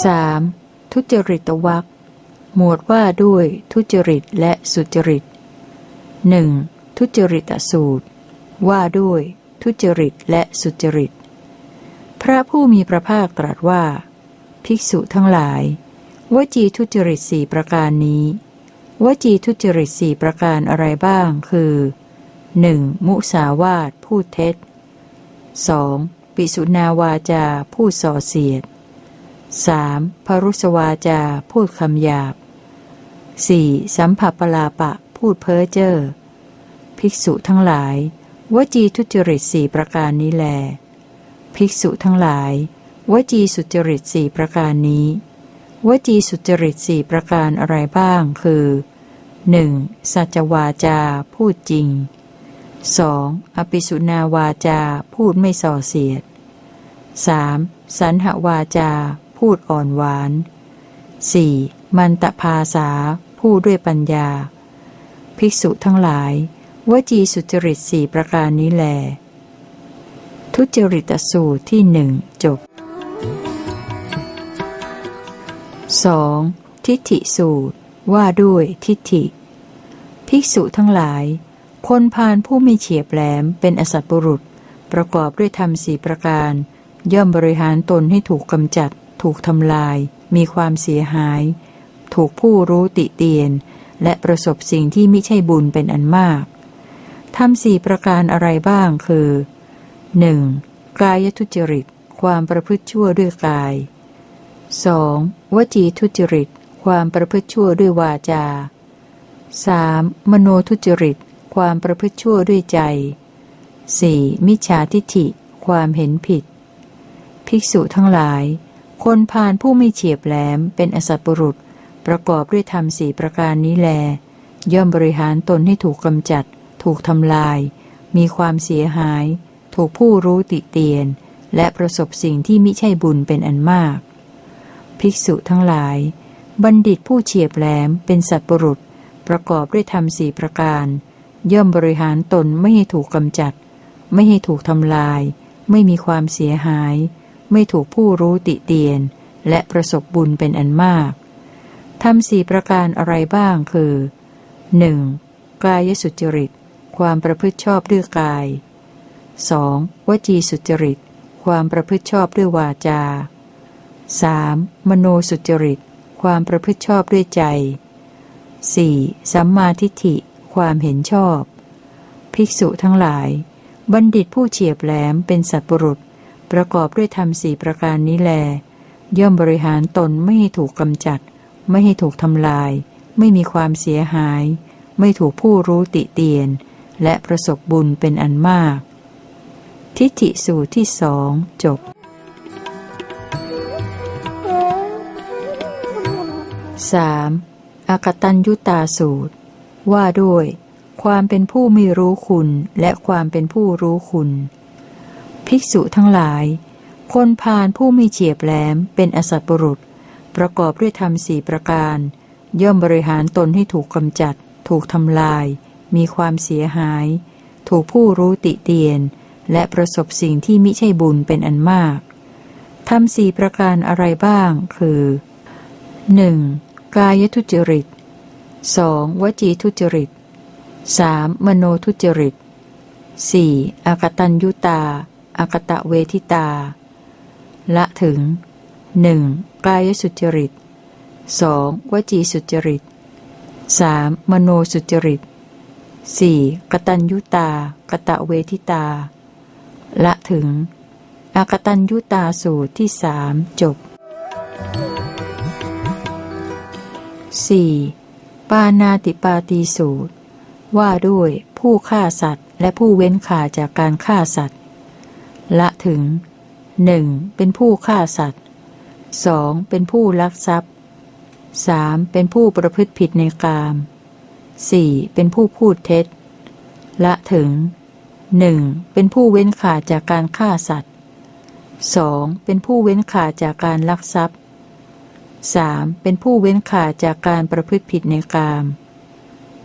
3. ทุจริตวักหมวดว่าด้วยทุจริตและสุจริตหนึ่งทุจริตสูตร ว่าด้วย ทุจริตและสุจริต พระผู้มีพระภาคตรัสว่า ภิกษุทั้งหลาย วจีทุจริตสี่ประการนี้ วจีทุจริตสี่ประการอะไรบ้างคือ 1. มุสาวาทพูดเท็จ 2. ปิสุนาวาจาพูดส่อเสียด 3. พรุสวาจา พูดคำหยาบ 4. สัมผัสปลาปะ พูดเพ้อเจ้อ ภิกษุทั้งหลาย วจีทุจริตสี่ประการนี้แล ภิกษุทั้งหลาย วจีสุจริตสี่ประการนี้ วจีสุจริตสี่ประการอะไรบ้าง คือ 1. สัจวาจา พูดจริง 2. อภิสุนาวาจา พูดไม่ส่อเสียด 3. สันหวาจา พูดอ่อนหวาน 4. มันตภาษา พูดด้วยปัญญา ภิกษุทั้งหลายวจีสุจริตสี่ประการนี้แล ทุจริตสูตรที่หนึ่งจบ 2. ทิฏฐิสูตร ว่าด้วยทิฏฐิ ภิกษุทั้งหลาย คนพาลผู้ไม่เฉียบแหลมเป็นอสัตบุรุษ ประกอบด้วยธรรมสี่ประการ ย่อมบริหารตนให้ถูกกำจัด ถูกทำลาย มีความเสียหาย ถูกผู้รู้ติเตียน และประสบสิ่งที่ไม่ใช่บุญเป็นอันมากทำสี่ประการอะไรบ้างคือ 1. กายทุจริต ความประพฤติชั่วด้วยกาย 2. วจีทุจริต ความประพฤติชั่วด้วยวาจา 3. มโนทุจริต ความประพฤติชั่วด้วยใจ 4. มิจฉาทิฏฐิ ความเห็นผิด ภิกษุทั้งหลาย คนพาลผู้ไม่เฉียบแหลมเป็นอสัตบุรุษ ประกอบด้วยธรรมสี่ประการนี้แล ย่อมบริหารตนให้ถูกกำจัด ถูกทำลาย มีความเสียหาย ถูกผู้รู้ติเตียน และประสบสิ่งที่มิใช่บุญเป็นอันมาก ภิกษุทั้งหลาย บัณฑิตผู้เฉียบแหลมเป็นสัตว์ปรุษ ประกอบด้วยธรรมสี่ประการ ย่อมบริหารตนไม่ให้ถูกกำจัด ไม่ให้ถูกทำลาย ไม่มีความเสียหาย ไม่ถูกผู้รู้ติเตียน และประสบบุญเป็นอันมากทำสี่ประการอะไรบ้างคือ 1. กายสุจริต ความประพฤติชอบด้วยกาย 2. วจีสุจริต ความประพฤติชอบด้วยวาจา 3. มโนสุจริต ความประพฤติชอบด้วยใจ 4. สัมมาทิฏฐิ ความเห็นชอบ ภิกษุทั้งหลาย บัณฑิตผู้เฉียบแหลมเป็นสัตบุรุษ ประกอบด้วยธรรมสี่ประการนี้แล ย่อมบริหารตนไม่ให้ถูกกำจัด ไม่ให้ถูกทำลาย ไม่มีความเสียหาย ไม่ถูกผู้รู้ติเตียน และประสบบุญเป็นอันมาก ทิฏฐิสูตรที่สองจบ 3. อากตัญยุตาสูตร ว่าด้วย ความเป็นผู้ไม่รู้คุณและความเป็นผู้รู้คุณ ภิกษุทั้งหลาย คนพาลผู้ไม่เฉียบแหลมเป็นอสัตบุรุษ ประกอบด้วยธรรมสี่ประการ ย่อมบริหารตนให้ถูกกำจัด ถูกทำลาย มีความเสียหาย ถูกผู้รู้ติเตียน และประสบสิ่งที่มิใช่บุญเป็นอันมากทำสี่ประการอะไรบ้าง คือ 1. กายทุจริต 2. วจีทุจริต 3. มโนทุจริต 4. อากตัญยุตา อกตะเวทิตา ละถึง 1. กายสุจริต 2. วจีสุจริต 3. มโนสุจริต 4. กตัญยุตากตะเวทิตา ละถึง อกตัญยุตาสูตรที่สามจบ 4. ปานาติปาตีสูตร ว่าด้วยผู้ฆ่าสัตว์ และผู้เว้นขาจากการฆ่าสัตว์ ละถึงหนึ่งเป็นผู้ฆ่าสัตว์สองเป็นผู้ลักทรัพย์สามเป็นผู้ประพฤติผิดในกาม 4. เป็นผู้พูดเท็จ ละถึง 1. เป็นผู้เว้นขาดจากการฆ่าสัตว์ 2. เป็นผู้เว้นขาดจากการลักทรัพย์ 3. เป็นผู้เว้นขาดจากการประพฤติผิดในกาม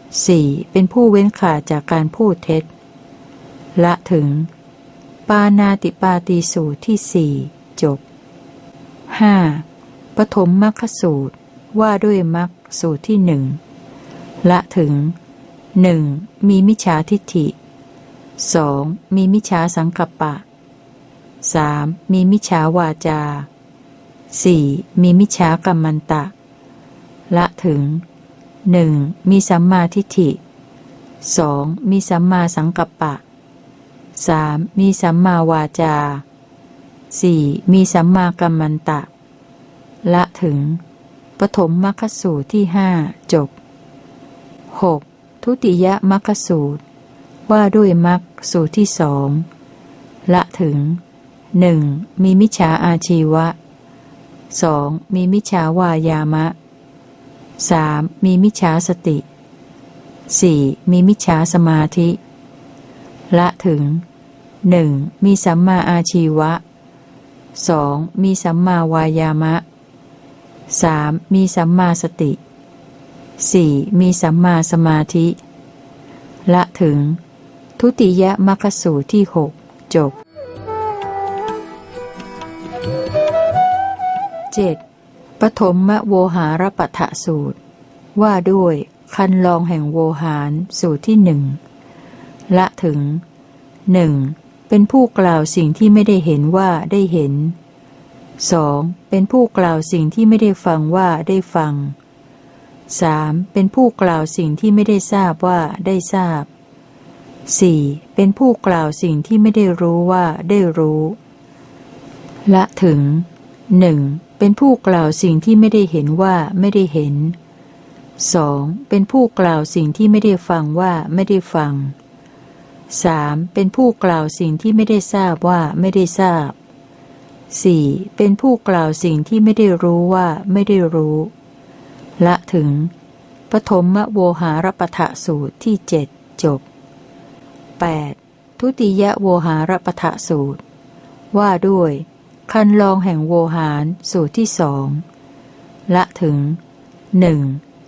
4. เป็นผู้เว้นขาดจากการพูดเท็จ ละถึง ปานาติปาตีสูตรที่สี่จบ 5. ปฐมมรรคสูตรว่าด้วยมรรคสูตรที่หนึ่งละถึงหนึ่งมีมิจฉาทิฏฐิสองมีมิจฉาสังกัปปะสามมีมิจฉาวาจาสี่มีมิจฉากรรมันตะ ละถึงหนึ่งมีสัมมาทิฏฐิสองมีสัมมาสังกัปปะ สามมีสัมมาวาจาสี่มีสัมมากัมมันตะ ละถึง ปฐมมรรคสูตรที่ห้าจบหกทุติยมรรคสูตร ว่าด้วยมรรคสูตรที่สองละถึงหนึ่งมีมิจฉาอาชีวะสองมีมิจฉาวายามะสามมีมิจฉาสติสี่มีมิจฉาสมาธิ ละถึงหนึ่งมีสัมมาอาชีวะสองมีสัมมาวายามะสามมีสัมมาสติสี่มีสัมมาสมาธิ ละถึง ทุติยมรรคสูตรที่หกจบเจ็ดปฐมมโวหารปทะสูตร ว่าด้วยคันลองแห่งโวหารสูตรที่หนึ่ง ละถึงหนึ่งเป็นผู้กล่าวสิ่งที่ไม่ได้เห็นว่าได้เห็นสองเป็นผู้กล่าวสิ่งที่ไม่ได้ฟังว่าได้ฟังสามเป็นผู้กล่าวสิ่งที่ไม่ได้ทราบว่าได้ทราบสี่เป็นผู้กล่าวสิ่งที่ไม่ได้รู้ว่าได้รู้ ละถึงหนึ่งเป็นผู้กล่าวสิ่งที่ไม่ได้เห็นว่าไม่ได้เห็นสองเป็นผู้กล่าวสิ่งที่ไม่ได้ฟังว่าไม่ได้ฟัง สามเป็นผู้กล่าวสิ่งที่ไม่ได้ทราบว่าไม่ได้ทราบสี่เป็นผู้กล่าวสิ่งที่ไม่ได้รู้ว่าไม่ได้รู้ ละถึง ปฐมโวหารปทะสูตรที่เจ็ดจบ 8. ทุติยโวหารปทะสูตร ว่าด้วย คันลองแห่งโวหารสูตรที่สองละถึงหนึ่ง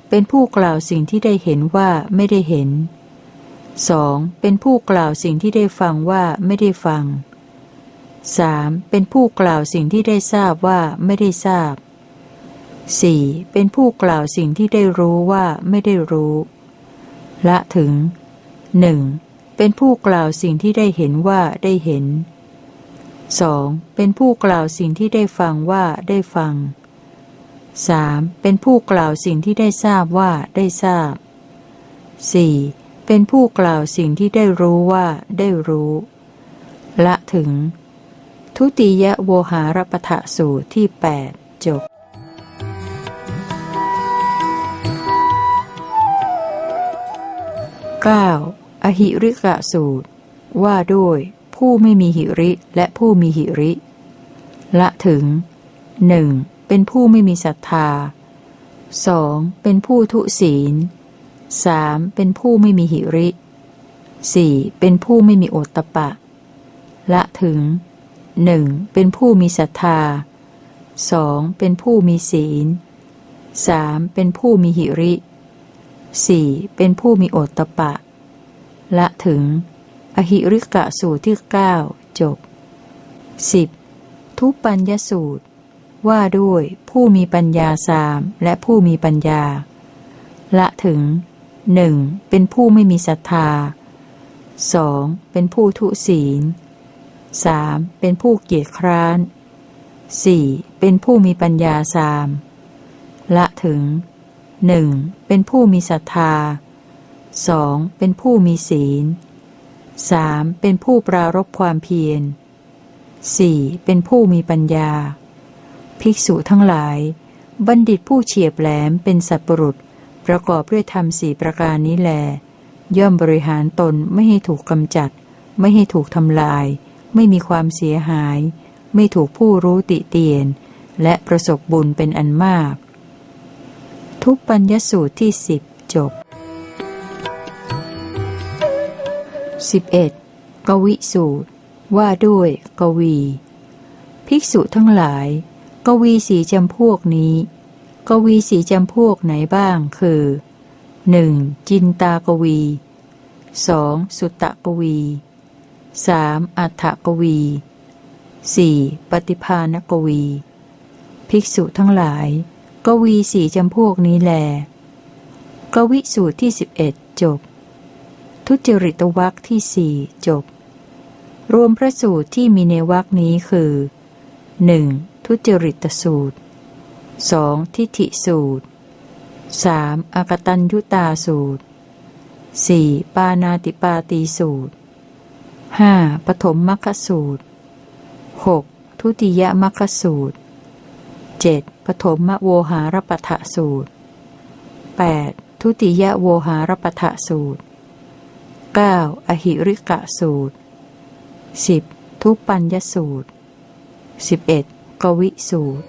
เป็นผู้กล่าวสิ่งที่ได้เห็นว่าไม่ได้เห็น องเป็นผู้กล่าวสิ่งที่ได้ฟังว่าไม่ได้ฟังสามเป็นผู้กล่าวสิ่งที่ได้ทราบว่าไม่ได้ทราบสี่เป็นผู้กล่าวสิ่งที่ได้รู้ว่าไม่ได้รู้ ละถึงหนึ่งเป็นผู้กล่าวสิ่งที่ได้เห็นว่าได้เห็นสองเป็นผู้กล่าวสิ่งที่ได้ฟังว่าได้ฟังสามเป็นผู้กล่าวสิ่งที่ได้ทราบว่าได้ทราบสี่ เป็นผู้กล่าวสิ่งที่ได้รู้ว่าได้รู้ ละถึง ทุติยโวหารปทะสูตรที่ 8 จบ 9. อหิริกะสูตร ว่าด้วย ผู้ไม่มีหิริและผู้มีหิริ ละถึงหนึ่งเป็นผู้ไม่มีศรัทธาสองเป็นผู้ทุศีล สามเป็นผู้ไม่มีหิริสี่เป็นผู้ไม่มีโอตตะปะ ละถึงหนึ่งเป็นผู้มีศรัทธาสองเป็นผู้มีศีลสามเป็นผู้มีหิริสี่เป็นผู้มีโอตตะปะ ละถึง อหิริกะสูตรที่เก้าจบสิบทุปัญญสูตร ว่าด้วยผู้มีปัญญาสามและผู้มีปัญญา ละถึง หนึ่งเป็นผู้ไม่มีศรัทธาสองเป็นผู้ทุศีลสามเป็นผู้เกียจคร้านสี่เป็นผู้มีปัญญาสามละถึงหนึ่งเป็นผู้มีศรัทธาสองเป็นผู้มีศีลสามเป็นผู้ปรารบความเพียรสี่เป็นผู้มีปัญญา ภิกษุทั้งหลาย บัณฑิตผู้เฉียบแหลมเป็นสัตว์ปรุษ ประกอบด้วยธรรมสี่ประการนี้แล ย่อมบริหารตนไม่ให้ถูกกำจัด ไม่ให้ถูกทำลาย ไม่มีความเสียหาย ไม่ถูกผู้รู้ติเตียน และประสบบุญเป็นอันมาก ทุกปัญญสูตรที่สิบจบ 11. กวิสูตร ว่าด้วย กวี ภิกษุทั้งหลาย กวีสีจำพวกนี้ กวีสีจำพวกไหนบ้าง คือ 1. จินตากวี 2. สุตตะกวี 3. อัฏฐกวี 4. ปฏิภาณกวี ภิกษุทั้งหลาย กวีสีจำพวกนี้แล กวิสูตรที่สิบเอ็ดจบ ทุจริตวักที่สี่จบ รวมพระสูตรที่มีในวักนี้คือ 1. ทุจริตสูตร 2. ทิฏฐิสูตร 3. อกตัญยุตาสูตร 4. ปานาติปาตีสูตร 5. ปฐมมัคคสูตร 6. ทุติยมัคคสูตร 7. ปฐมโวหารปทะสูตร 8. ทุติยโวหารปทะสูตร 9. อหิริกะสูตร 10. ทุปัญญสูตร 11. กวิสูตร